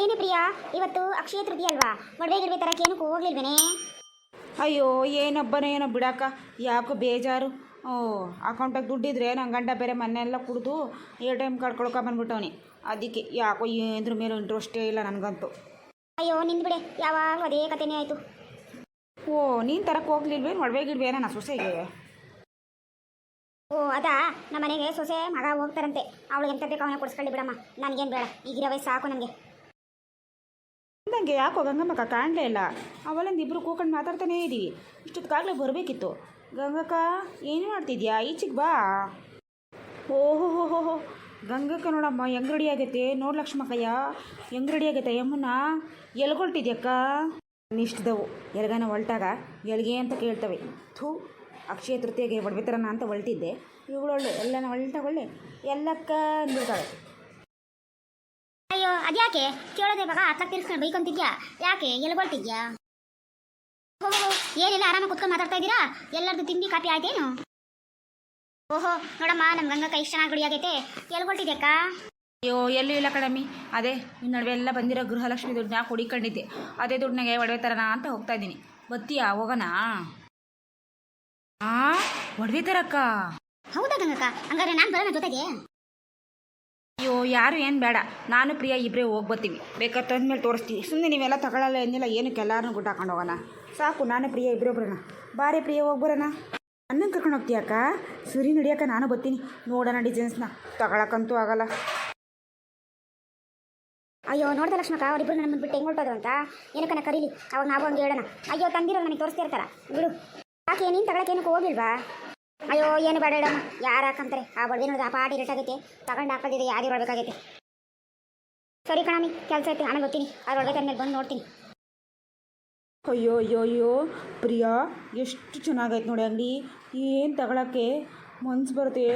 ಏನೇ ಪ್ರಿಯಾ ಇವತ್ತು ಅಕ್ಷಯ ತೃತೀಯ ಅಲ್ವಾ? ಮದುವೆ ಗಿಡವೆ ತರಕ್ಕೆ ಏನಕ್ಕೂ ಹೋಗ್ಲಿಲ್ವೇನೆ? ಅಯ್ಯೋ ಏನೊಬ್ಬನೇ ಏನೋ ಬಿಡಕ್ಕ ಯಾಕೋ ಬೇಜಾರು. ಓ ಅಕೌಂಟಾಗಿ ದುಡ್ಡಿದ್ರೆ ನನ್ನ ಗಂಡ ಬೇರೆ ಮನೆಯೆಲ್ಲ ಕುಡಿದು ಎ ಟಿ ಎಂ ಕಾರ್ಡ್ ಬಂದ್ಬಿಟ್ಟವನಿ. ಅದಕ್ಕೆ ಯಾಕೋ ಏನ್ರ ಮೇಲೂ ಇಂಟ್ರೆಸ್ಟೇ ಇಲ್ಲ ನನಗಂತೂ. ಅಯ್ಯೋ ನಿಂದ್ಬಿಡೆ ಯಾವಾಗಲೂ ಅದೇ ಕಥೆನೇ ಆಯಿತು. ಓ ನೀನು ತರಕ್ಕೆ ಹೋಗ್ಲಿಲ್ವೇ ಒಡವೆ ಗಿಡವೇನ ನನ್ನ ಸೊಸೆಗೆ? ಓ, ಅದಾ? ನಮ್ಮ ಮನೆಗೆ ಸೊಸೆ ಮಗ ಹೋಗ್ತಾರಂತೆ. ಅವಳು ಎಂತ ಬೇಕು ಅವನ ಕೊಡಿಸ್ಕೊಳ್ಳಿ ಬಿಡಮ್ಮ. ನನಗೇನು ಬೇಡ. ಈಗಿರೋ ವಯಸ್ಸು ಸಾಕು ನನಗೆ ನನಗೆ ಯಾಕೋ ಗಂಗಮ್ಮಕ್ಕ ಕಾಣಲೇ ಇಲ್ಲ. ಅವಳಿಂದ ಇಬ್ಬರು ಕೂಕೊಂಡು ಮಾತಾಡ್ತಾನೇ ಇದ್ದೀವಿ. ಇಷ್ಟೊತ್ತಿಗಾಗಲೇ ಬರಬೇಕಿತ್ತು. ಗಂಗಕ್ಕ, ಏನು ಮಾಡ್ತಿದ್ಯಾ? ಈಚೆಗೆ ಬಾ. ಓಹೋ, ಹೋ ಹೋ ಹೋ. ಗಂಗಕ್ಕ ನೋಡಮ್ಮ, ಹೆಂಗ್ ರೆಡಿ ಆಗೈತೆ? ನೋಡು ಲಕ್ಷ್ಮಕ್ಕಯ್ಯ. ಹೆಂಗ್ ರೆಡಿ ಆಗೈತೆ ಯಮ್ಮನ ಎಲ್ಗೊಳ್ತಿದ್ಯಕ್ಕ? ಇಷ್ಟದವು ಎಲ್ಗಾನ ಹೊಲ್ಟಾಗ ಎಲ್ಗೆ ಅಂತ ಕೇಳ್ತವೆ. ಥೂ. ಅಕ್ಷಯ ತೃತೀಯಗೆ ಒಡವೆತರನ ಅಂತ ಹೊಲ್ಟಿದ್ದೆ ಎಲ್ಲ ಎಲ್ಲನ ತಗೊಳ್ಳಿ ಎಲ್ಲಕ್ಕ ನಿಲ್ತಾಳೆ ಅಯ್ಯೋ ಅದ್ಯಾಕೆ? ಕೇಳೋದೆ ಮಗ ಹತ್ತಕ್ಕೆ ತಿರ್ಸ್ಕೊಂಡು ಬೈಕೊಂತಿದ್ಯಾ? ಯಾಕೆ? ಎಲ್ಗೊಳ್ತಿದ್ಯಾ ಓಹೋ ಏನಿಲ್ಲ ಆರಾಮಾಗಿ ಕುತ್ಕೊಂಡು ಮಾತಾಡ್ತಾ ಇದ್ದೀರಾ? ಎಲ್ಲರದು ತಿಂಡಿ ಕಾಪಿ ಆಯ್ತೇನು? ಓಹೋ ನೋಡಮ್ಮ ನಮ್ಮ ಗಂಗಕ್ಕ ಇಷ್ಟ ಚೆನ್ನಾಗಿ ಆಗೈತೆ. ಎಲ್ಗೊಳ್ತಿದ್ಯಕ್ಕ ಅಯ್ಯೋ ಎಲ್ಲೂ ಇಲ್ಲ ಕಡಮಿ ಅದೇ ಈ ನಡುವೆ ಎಲ್ಲ ಬಂದಿರೋ ಗೃಹಲಕ್ಷ್ಮಿ ದುಡ್ಡನ್ನ ಕುಡಿಕೊಂಡಿದ್ದೆ. ಅದೇ ದುಡ್ಡನಾಗೆ ಒಡವೆ ತರೋಣ ಅಂತ ಹೋಗ್ತಾ ಇದ್ದೀನಿ. ಬತ್ತೀಯಾ ಹೋಗೋಣ? ಆ ಒಡವೆ ತರಕ್ಕ ಹೌದಾ ಗಂಗಕ್ಕ? ಹಂಗಾದ್ರೆ ನಾನು ಬರೋಣ ಜೊತೆಗೆ? ಅಯ್ಯೋ ಯಾರು ಏನು ಬೇಡ. ನಾನು ಪ್ರಿಯಾ ಇಬ್ಬರೇ ಹೋಗಿ ಬರ್ತೀವಿ. ಬೇಕಾದ್ರೆ ತಂದ್ಮೇಲೆ ತೋರಿಸ್ತೀವಿ ಸುಮ್ಮನೆ ನೀವೆಲ್ಲ ತಗೊಳ್ಳಲ್ಲ ಏನಿಲ್ಲ ಏನಕ್ಕೆ ಎಲ್ಲಾರನ್ನೂ ಗುಡ್ಡ ಹಾಕೊಂಡು ಹೋಗೋಣ? ಸಾಕು ನಾನು ಪ್ರಿಯ ಇಬ್ಬರೇ ಬರೋಣ. ಬಾರಿ ಪ್ರಿಯಾ ಹೋಗಿ ಬರೋಣ. ಅನ್ನಂಗೆ ಕರ್ಕೊಂಡು ಹೋಗ್ತೀಯಕ್ಕ ಸರಿ ನಡಿಯಕ್ಕ ನಾನು ಬರ್ತೀನಿ. ನೋಡೋಣ ಡಿಸೈನ್ಸ್ನ. ತಗೊಳಕ್ಕಂತೂ ಆಗಲ್ಲ. ಅಯ್ಯೋ ನೋಡ್ದೆ ಲಕ್ಷ್ಮಕ್ಕ ಅವರಿಬ್ಬರು ನನ್ನ ಬಿಟ್ಟು ಹೆಂಗೆ ಹೊರಟೋದ್ರು ಅಂತ? ಏನಕ್ಕನ ಕರೀಲಿ? ಅವಾಗ ನಾವು ಹಂಗೆ ಹೇಳೋಣ. ಅಯ್ಯೋ ತಂದಿರೋ ನನಗೆ ತೋರಿಸ್ತಿರ್ತಾರ. ಬಿಡು. ಯಾಕೆ ನೀನು ತಗೊಳಕ್ಕೆ ಏನಕ್ಕೆ ಹೋಗಿಲ್ವಾ? ಅಯ್ಯೋ ಏನು ಬೇಡ ಇಡಮ್ಮ ಯಾರು ಹಾಕಂತಾರೆ? ಆ ಬಡವೆ ನೋಡಿದ್ರೆ ಆ ಪಾಟಿ ರೇಟ್ ಆಗೈತೆ. ತಗೊಂಡು ಹಾಕೋದಿದೆ ಯಾರು ಇರಬೇಕಾಗೈತೆ ಸರಿ ಕಣಮಿ ಕೆಲಸ ಐತೆ ಆಮೇಲೆ ಬರ್ತೀನಿ ಅವ್ರು ಒಳಗೆ ಮೇಲೆ ಬಂದು ನೋಡ್ತೀನಿ. ಅಯ್ಯೋ ಅಯ್ಯೋ ಅಯ್ಯೋ ಪ್ರಿಯಾ ಎಷ್ಟು ಚೆನ್ನಾಗೈತೆ ನೋಡಿ ಅಂಗಡಿ. ಏನು ತಗೊಳಕ್ಕೆ? ಮನ್ಸು ಬರುತ್ತೆ.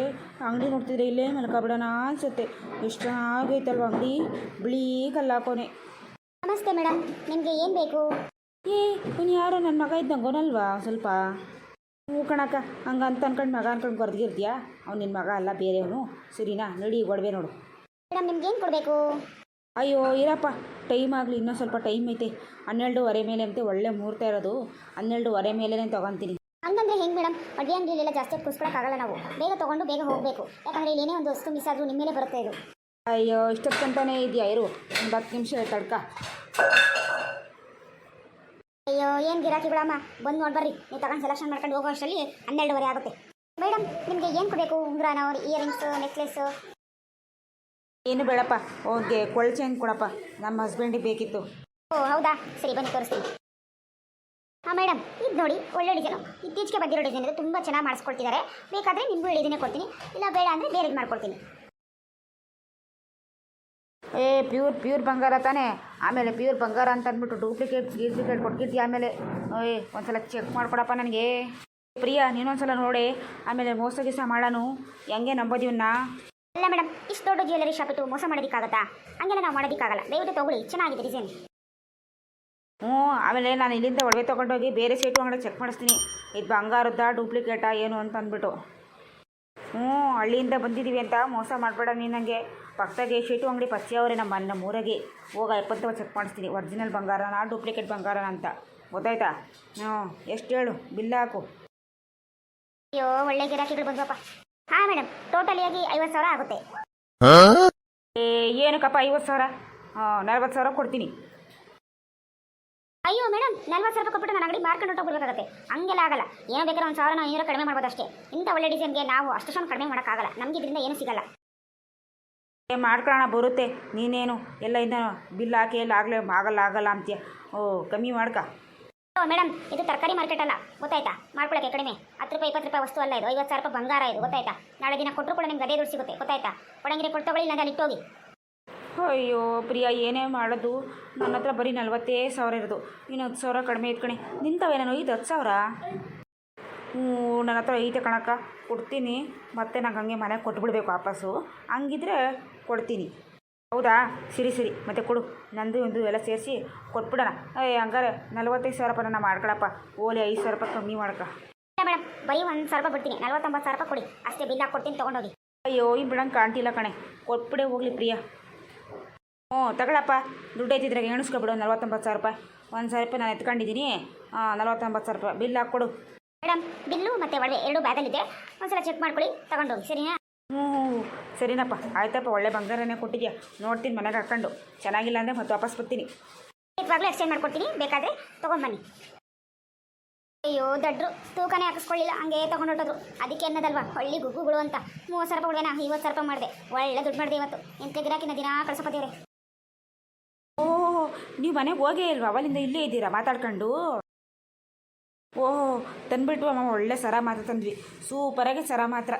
ಅಂಗಡಿ ನೋಡ್ತಿದ್ರೆ ಇಲ್ಲೇ ಮಲ್ಕೊಬಿಡೋಣ ಅನ್ಸುತ್ತೆ. ಎಷ್ಟು ಚೆನ್ನಾಗೈತಲ್ವ ಅಂಗಡಿ. ಬಿಳಿ ಕಲ್ಲಾಕೋನೆ. ನಮಸ್ತೆ ಮೇಡಮ್ ನಿಮಗೆ ಏನು ಬೇಕು? ಏ ಇವನು ಯಾರೋ ನನ್ನ ಮಗ ಇದ್ದಂಗೋನಲ್ವಾ ಸ್ವಲ್ಪ. ಹ್ಞೂ ಕಣಕ್ಕ ಹಂಗಂತ ಅನ್ಕೊಂಡು ಮಗ ಅನ್ಕೊಂಡು ಬರ್ದಿರ್ತೀಯಾ ಅವ್ನು ನಿನ್ನ ಮಗ ಅಲ್ಲ ಬೇರೆಯವನು. ಸರಿನಾ? ನಡಿ ಒಡವೆ ನೋಡು. ಮೇಡಮ್ ನಿಮ್ಗೆ ಏನು ಕೊಡಬೇಕು? ಅಯ್ಯೋ ಇರಪ್ಪ. ಟೈಮ್ ಆಗಲಿ ಇನ್ನೂ ಸ್ವಲ್ಪ ಟೈಮ್ ಐತೆ. ಹನ್ನೆರಡುವರೆ ಮೇಲೆ ಅಂತೆ ಒಳ್ಳೆ ಮುಹೂರ್ತ ಇರೋದು. ಹನ್ನೆರಡುವರೆ ಮೇಲೇ ತೊಗೊತೀನಿ. ಹಂಗಂದ್ರೆ ಹೆಂಗೆ ಮೇಡಮ್? ಅಡುಗೆ ಅಂಗಡಿಲೆಲ್ಲ ಜಾಸ್ತಿ ಕುಸ್ಕೊಳಕ್ಕಾಗಲ್ಲ ನಾವು. ಬೇಗ ತೊಗೊಂಡು ಬೇಗ ಹೋಗಬೇಕು. ಯಾಕಂದರೆ ಏನೇ ಒಂದು ವಸ್ತು ಮಿಸ್ ಆದರೂ ನಿಮ್ಮ ಮೇಲೆ ಬರುತ್ತೆ ಇದು. ಅಯ್ಯೋ ಇಷ್ಟಕ್ಕಂತಾನೇ ಇದೆಯಾ? ಇರು ಒಂದು ಹತ್ತು ನಿಮಿಷ ತಡ್ಕ. ಅಯ್ಯೋ ಏನು ಗಿರಾಕಿಗಳಮ್ಮ ಬಂದು ನೋಡ್ಬರ್ರಿ ನೀವು ತಗೊಂಡು ಸೆಲೆಕ್ಷನ್ ಮಾಡ್ಕೊಂಡು ಹೋಗೋ ಅಷ್ಟರಲ್ಲಿ ಹನ್ನೆರಡುವರೆ ಆಗುತ್ತೆ. ಮೇಡಮ್ ನಿಮಗೆ ಏನು ಕೊಡಬೇಕು? ಉಂಗ್ರನ ಇಯರಿಂಗ್ಸು ನೆಕ್ಲೆಸ್ಸು ಏನು ಬೇಡಪ್ಪ. ಓಕೆ ಕೊಳ್ ಚೇಂಜ್ ಕೊಡಪ್ಪ. ನಮ್ಮ ಹಸ್ಬೆಂಡಿಗೆ ಬೇಕಿತ್ತು. ಓ ಹೌದಾ? ಸರಿ ಬನ್ನಿ ತೋರಿಸ್ತೀನಿ. ಹಾಂ ಮೇಡಮ್ ಇದು ನೋಡಿ ಒಳ್ಳೆ ಡಿಸೈನು ಇತ್ತೀಚೆಗೆ ಬಂದಿರೋ ಡಿಸೈನ್ ಇದೆ ತುಂಬ ಚೆನ್ನಾಗಿ ಮಾಡಿಸ್ಕೊಳ್ತಿದ್ದಾರೆ ಬೇಕಾದರೆ ನಿಮಗೂ ಹೇಳಿದ್ದೀನಿ ಕೊಡ್ತೀನಿ. ಇಲ್ಲ ಬೇಡ ಅಂದರೆ ಬೇರೆಗೆ ಮಾಡ್ಕೊಡ್ತೀನಿ. ಏ ಪ್ಯೂರ್ ಪ್ಯೂರ್ ಬಂಗಾರ ತಾನೇ. ಆಮೇಲೆ ಪ್ಯೂರ್ ಬಂಗಾರ ಅಂತ ಅಂದ್ಬಿಟ್ಟು ಡೂಪ್ಲಿಕೇಟ್ ಗೀಪ್ಲಿಕೇಟ್ ಕೊಟ್ಕಿರ್ತೀಯ ಆಮೇಲೆ ಏ ಒಂದ್ಸಲ ಚೆಕ್ ಮಾಡ್ಕೊಡಪ್ಪ ನನಗೆ. ಪ್ರಿಯಾ ನೀನೊಂದ್ಸಲ ನೋಡಿ. ಆಮೇಲೆ ಮೋಸ ಗೀಸ ಮಾಡೋನು. ಹೆಂಗೆ ನಂಬೋದು ಇವನ್ನ ಅಲ್ಲ ಮೇಡಮ್ ಇಷ್ಟು ದೊಡ್ಡ ಜ್ಯುವೆಲರಿ ಶಾಪ್ ಇಟ್ಟು ಮೋಸ ಮಾಡೋದಕ್ಕಾಗತ್ತಾ? ಹಂಗೆಲ್ಲ ನಾವು ಮಾಡೋದಕ್ಕಾಗಲ್ಲ. ದಯವಿಟ್ಟು ತಗೊಳ್ಳಿ. ಚೆನ್ನಾಗಿದೆ ಡಿಸೈನ್ ಹ್ಞೂ ಆಮೇಲೆ ನಾನು ಇಲ್ಲಿಂದ ಒಡವೆ ತೊಗೊಂಡೋಗಿ ಬೇರೆ ಸೀಟು ಅಂಗಡಿ ಚೆಕ್ ಮಾಡಿಸ್ತೀನಿ. ಇದು ಬಂಗಾರದ್ದ ಡೂಪ್ಲಿಕೇಟಾ ಏನು ಅಂತ ಅಂದ್ಬಿಟ್ಟು. ಹ್ಞೂ ಹಳ್ಳಿಯಿಂದ ಬಂದಿದ್ದೀವಿ ಅಂತ ಮೋಸ ಮಾಡಬೇಡ ನೀನು ನನಗೆ ಪಕ್ಕದಾಗೆ ಶೀಟು ಅಂಗಡಿ ಪರಿಚಯ ಅವರೇ ನಮ್ಮ ನಮ್ಮ ಊರಾಗೆ ಹೋಗ ಎಪ್ಪತ್ತು ಚೆಕ್ ಮಾಡಿಸ್ತೀನಿ. ಒರಿಜಿನಲ್ ನಾ ಡೂಪ್ಲಿಕೇಟ್ ಬಂಗಾರ ಅಂತ. ಗೊತ್ತಾಯ್ತಾ? ಹ್ಞೂ ಎಷ್ಟು ಹೇಳು? ಬಿಲ್ ಹಾಕು. ಅಯ್ಯೋ ಒಳ್ಳೆ ಗಿರಾಕಿಗಳು ಬಂದ್ವಪ್ಪ. ಹಾಂ ಮೇಡಮ್ ಆಗಿ ಐವತ್ತು ಸಾವಿರ ಆಗುತ್ತೆ. ಏ ಏನಕ್ಕಪ್ಪ ಐವತ್ತು ಸಾವಿರ? ಹಾಂ ನಲ್ವತ್ತು ಸಾವಿರ ಕೊಡ್ತೀನಿ. ಅಯ್ಯೋ ಮೇಡಮ್ ನಲ್ವತ್ತು ಸಾವಿರ ಕೊಟ್ಬಿಟ್ಟು ನಾನು ಅಂಗಡಿ ಮಾರ್ಕೊಂಡು ಹೊಟ್ಟೋಗ್ಬೇಕಾಗತ್ತೆ ಹಂಗೆಲ್ಲ ಆಗಲ್ಲ. ಏನೋ ಬೇಕಾದ್ರೆ ಒಂದು ಸಾವಿರ ಐನೂರು ಕಡಿಮೆ ಮಾಡ್ಬೋದು ಅಷ್ಟೇ. ಇಂಥ ಒಳ್ಳೆ ಡಿಸೈನ್ಗೆ ನಾವು ಅಷ್ಟೊಂದು ಕಡಿಮೆ ಮಾಡೋಕ್ಕಾಗಲ್ಲ. ನಮಗೆ ಇದರಿಂದ ಏನು ಸಿಗಲ್ಲ. ಮಾಡ್ಕೊಳ್ಳೋಣ ಬರುತ್ತೆ. ನೀನೇನು ಎಲ್ಲ ಇಂದ ಬಿಲ್ ಹಾಕಿ ಎಲ್ಲ ಆಗಲೇ ಆಗಲ್ಲ ಆಗಲ್ಲ ಅಂತೀಯ. ಓ ಕಮ್ಮಿ ಮಾಡ್ಕ. ಓ ಮೇಡಮ್ ಇದು ತರಕಾರಿ ಮಾರ್ಕೆಟ್ ಅಲ್ಲ. ಗೊತ್ತಾಯ್ತಾ? ಮಾಡ್ಕೊಳ್ಳೋಕೆ ಕಡಿಮೆ. ಹತ್ತು ರೂಪಾಯಿ ಇಪ್ಪತ್ತು ರೂಪಾಯಿ ವಸ್ತು ಅಲ್ಲ ಇದು. ಐವತ್ತು ಸಾವಿರ ರೂಪಾಯಿ ಬಂಗಾರ ಇದು. ಗೊತ್ತಾಯ್ತಾ? ನಾಳೆ ದಿನ ಕೊಟ್ಟರು ಕೂಡ ನಿಮ್ಗೆ ಅದೇ ದುಡ್ಡು ಸಿಗುತ್ತೆ. ಗೊತ್ತಾಯ್ತಾ? ಕೊಡಂಗಿರಿ ಕೊಟ್ಟು ತಗೊಳ್ಳಿ ಅಲ್ಲಿ ಇಟ್ಟೋಗಿ. ಅಯ್ಯೋ ಪ್ರಿಯಾ ಏನೇ ಮಾಡೋದು? ನನ್ನ ಹತ್ರ ಬರೀ ನಲ್ವತ್ತೇ ಸಾವಿರ ಇರೋದು. ಇನ್ನು ಹತ್ತು ಸಾವಿರ ಕಡಿಮೆ ಇಟ್ಕಣೆ. ನಿಂತವೆ ನಾನು ಐದು ಹತ್ತು ಸಾವಿರ? ನನ್ನ ಹತ್ರ ಐತೆ ಕಣಕ್ಕ. ಕೊಡ್ತೀನಿ. ಮತ್ತೆ ನಂಗೆ ಹಂಗೆ ಮನೆಗೆ ಕೊಟ್ಬಿಡ್ಬೇಕು ವಾಪಸ್ಸು. ಹಂಗಿದ್ರೆ ಕೊಡ್ತೀನಿ. ಹೌದಾ? ಸರಿ ಸರಿ. ಮತ್ತೆ ಕೊಡು. ನಂದು ಒಂದು ಎಲ್ಲ ಸೇರಿಸಿ ಕೊಟ್ಬಿಡೋಣ. ಏ ಹಂಗಾರೆ ನಲ್ವತ್ತೈದು ಸಾವಿರ ರೂಪಾಯಿ ನಾನು ಮಾಡ್ಕೊಳಪ್ಪ. ಓಲಿ ಐದು ಸಾವಿರ ರೂಪಾಯಿ ಕಮ್ಮಿ ಮಾಡ್ಕ. ಮೇಡಮ್ ಬರೀ ಒಂದು ಸಾವಿರ ರೂಪಾಯಿ ಬಿಡ್ತೀನಿ. ನಲ್ವತ್ತೊಂಬತ್ತು ಸಾವಿರ ರೂಪಾಯಿ ಕೊಡಿ. ಅಷ್ಟೇ ಬಿಲ್ ಕೊಡ್ತೀನಿ ತೊಗೊಂಡೋಗಿ. ಅಯ್ಯೋ ಈ ಬಿಡಂಗೆ ಕಾಣ್ತಿಲ್ಲ ಕಣೆ. ಕೊಟ್ಬಿಡೆ ಹೋಗ್ಲಿ ಪ್ರಿಯ. ಹ್ಞೂ ತಗೊಳಪ್ಪ. ದುಡ್ಡು ಐತಿದ್ರಾಗ ಎಣಿಸ್ಕೊಬಿಡು. ನಲ್ವತ್ತೊಂಬತ್ತು ಸಾವಿರ ರೂಪಾಯಿ. ಒಂದು ಸಾವಿರ ರೂಪಾಯಿ ನಾನು ಎತ್ಕೊಂಡಿದ್ದೀನಿ. ಹಾಂ ನಲ್ವತ್ತೊಂಬತ್ತು ಸಾವಿರ ರೂಪಾಯಿ. ಬಿಲ್ ಹಾಕ್ಕೊಡು ಮೇಡಮ್ ಬಿಲ್ಲು ಮತ್ತು ಒಡವೆ ಎರಡು ಬ್ಯಾಗಲ್ಲಿದೆ. ಒಂದ್ಸಲ ಚೆಕ್ ಮಾಡ್ಕೊಳ್ಳಿ ತಗೊಂಡೋಗಿ ಸರಿನಾ? ಹ್ಞೂ ಸರಿನಪ್ಪ. ಆಯ್ತಪ್ಪ ಒಳ್ಳೆ ಬಂಗಾರನೇ ಕೊಟ್ಟಿದ್ಯಾ? ನೋಡ್ತೀನಿ ಮನೆಗೆ ಹಾಕೊಂಡು. ಚೆನ್ನಾಗಿಲ್ಲ ಅಂದರೆ ಮತ್ತೆ ವಾಪಸ್ ಬರ್ತೀನಿ. ಇವಾಗಲೇ ಎಕ್ಸ್ಚೇಂಜ್ ಮಾಡ್ಕೊಡ್ತೀನಿ ಬೇಕಾದರೆ ತೊಗೊಂಬನ್ನಿ ಅಯ್ಯೋ ದಡ್ರು ತೂಕನೇ ಹಾಕಿಸ್ಕೊಳ್ಳಿಲ್ಲ ಹಂಗೆ ತಗೊಂಡು ಹೊಟ್ಟೋದ್ರು ಅದಕ್ಕೆ ಅನ್ನೋದಲ್ವಾ? ಹಳ್ಳಿ ಗುಗ್ಗುಗಳು ಅಂತ. ಮೂವತ್ತು ಸಾವಿರ ರೂಪಾಯಿ ಕೊಡ್ವೇನಾ ಐವತ್ತು ಸಾವಿರ ರೂಪಾಯಿ ಮಾಡಿದೆ. ಒಳ್ಳೆ ದುಡ್ಡು ಮಾಡಿದೆ ಇವತ್ತು. ಇಂಥ ಗಿರಾಕಿನ ದಿನ ಕಳ್ಸೋಕತ್ತೀವ್ರೆ ಓಹ್ ನೀವು ಮನೆಗೆ ಹೋಗೇ ಇಲ್ವಾ? ಅವಲಿಂದ ಇಲ್ಲೇ ಇದ್ದೀರಾ ಮಾತಾಡ್ಕೊಂಡು? ಓಹ್ ತಂದ್ಬಿಟ್ಟು ಅಮ್ಮ ಒಳ್ಳೆ ಸರ ಮಾತ್ರ ತಂದ್ವಿ. ಸೂಪರಾಗಿ ಸರ ಮಾತ್ರ.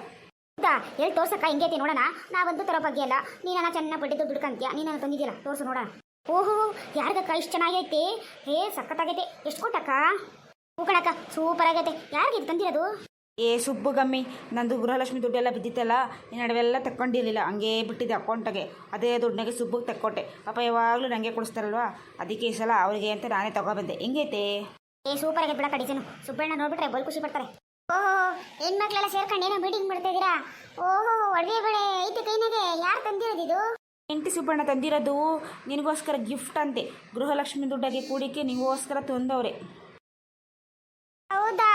ಹೌದಾ ಎಲ್ಲಿ ತೋರ್ಸಕ್ಕ ಹಿಂಗೈತಿ ನೋಡೋಣ. ನಾವಂತೂ ತರೋ ಬಗ್ಗೆ ಅಲ್ಲ. ನೀನ ಚೆನ್ನಾಗಿ ದುಡ್ಡು ಕಂತೀಯ? ನೀನನ್ನ ತಂದಿದ್ದೀರಾ ತೋರ್ಸು ನೋಡೋಣ. ಓಹೋ ಯಾರಿಗಕ್ಕ ಇಷ್ಟು ಚೆನ್ನಾಗೈತೆ? ಏ ಸಖತ್ತಾಗೈತೆ. ಎಷ್ಟು ಕೊಟ್ಟಕ್ಕ? ಹೂ ಕಣಕ್ಕ ಸೂಪರ್ ಆಗೈತೆ. ಯಾರಿಗೆ ಇದು ತಂದಿರೋದು? ಏ ಸುಬ್ಬು ಗಮ್ಮಿ. ನಂದು ಗೃಹಲಕ್ಷ್ಮಿ ದುಡ್ಡೆಲ್ಲ ಬಿದ್ದಿತ್ತಲ್ಲ. ಈ ನಡುವೆಲ್ಲ ತಕ್ಕೊಂಡಿರಲಿಲ್ಲ. ಹಂಗೇ ಬಿಟ್ಟಿದ್ದೆ ಅಕೌಂಟಾಗೆ ಅದೇ ದುಡ್ಡಿನಾಗೆ ಸುಬ್ಬಕ್ಕೆ ತಕ್ಕೊಟ್ಟೆ. ಪಾಪ ಯಾವಾಗಲೂ ನನಗೆ ಕೊಡಿಸ್ತಾರಲ್ವಾ? ಅದಕ್ಕೆ ಈ ಸಲ ಅವರಿಗೆ ಅಂತ ನಾನೇ ತಗೊಬಂದೆ ಹೆಂಗೈತೆ? ಏ ಸೂಪರ್ ಆಗೈತೆ ಬಿಡಕ್ಕ ಡಿಸೈನು ಸುಬ್ಬಣ್ಣ ನೋಡ್ಬಿಟ್ರೆ ಬಲ್ ಖುಷಿ ಪಡ್ತಾರೆ. ಓಹೋ ಹೆಣ್ಮಕ್ಳೆಲ್ಲ ಸೇರ್ಕೊಂಡು ಏನೋ ಮೀಟಿಂಗ್ ಮಾಡ್ತಾ ಇದ್ದೀರಾ? ಓಹೋ ಒಡವೆ ಬಳೆ ಐತೆ ಕೈನಾಗೆ. ಯಾರು ತಂದಿರೋದು ಇದು? ಎಂಟಿ ಸುಬ್ಬಣ್ಣ ತಂದಿರೋದು ನಿನಗೋಸ್ಕರ ಗಿಫ್ಟ್ ಅಂತೆ. ಗೃಹಲಕ್ಷ್ಮಿ ದುಡ್ಡಾಗಿ ಕೂಡಿಕೆ ನಿಮಗೋಸ್ಕರ ತಂದವ್ರೆ. ಹೌದಾ?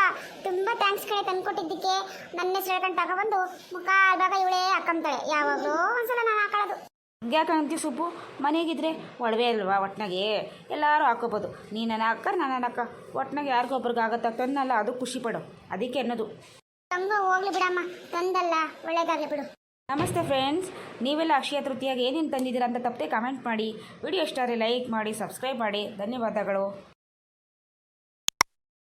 ತುಂಬಾ ಥ್ಯಾಂಕ್ಸ್ ಕಡೆ ತಂದ್ಕೊಟ್ಟಿದ್ದಕ್ಕೆ. ನನ್ನ ಹೆಸರು ಹೇಳ್ಕೊಂಡು ತಗೊಬಂದು ಮುಖ ಆದಾಗ ಇವಳೇ ಹಾಕೊಂತಾಳೆ. ಯಾವಾಗಲೂ ಒಂದ್ಸಲ ನಾನು ಹಾಕೊಳ್ಳೋದು. ಹಂಗ್ಯಾಕೆ ಅಂತೀವಿ ಸುಬ್ಬು ಮನೆಗಿದ್ರೆ ಒಡವೆ ಅಲ್ವಾ ಒಟ್ನಾಗೆ? ಎಲ್ಲರೂ ಹಾಕೋಬೋದು ನೀ ನನ್ನ ಅಕ್ಕ ನಾನು ನನ್ನ ಅಕ್ಕ ಒಟ್ನಾಗೆ ಯಾರಿಗೊಬ್ರಿಗೆ ಆಗತ್ತ. ತಂದಲ್ಲ ಅದು ಖುಷಿ ಪಡು. ಅದಕ್ಕೆ ಅನ್ನೋದು. ತಂಗ ಹೋಗ್ಲಿ ಬಿಡಮ್ಮ. ತಂದಲ್ಲ ಒಳ್ಳೇದಾಗ್ಲಿ ಬಿಡು. ನಮಸ್ತೆ ಫ್ರೆಂಡ್ಸ್ ನೀವೆಲ್ಲ ಅಕ್ಷಯ ತೃತೀಯಾಗಿ ಏನೇನು ತಂದಿದ್ದೀರಾ ಅಂತ ತಪ್ಪದೆ ಕಮೆಂಟ್ ಮಾಡಿ. ವಿಡಿಯೋ ಇಷ್ಟ ಲೈಕ್ ಮಾಡಿ ಸಬ್ಸ್ಕ್ರೈಬ್ ಮಾಡಿ. ಧನ್ಯವಾದಗಳು.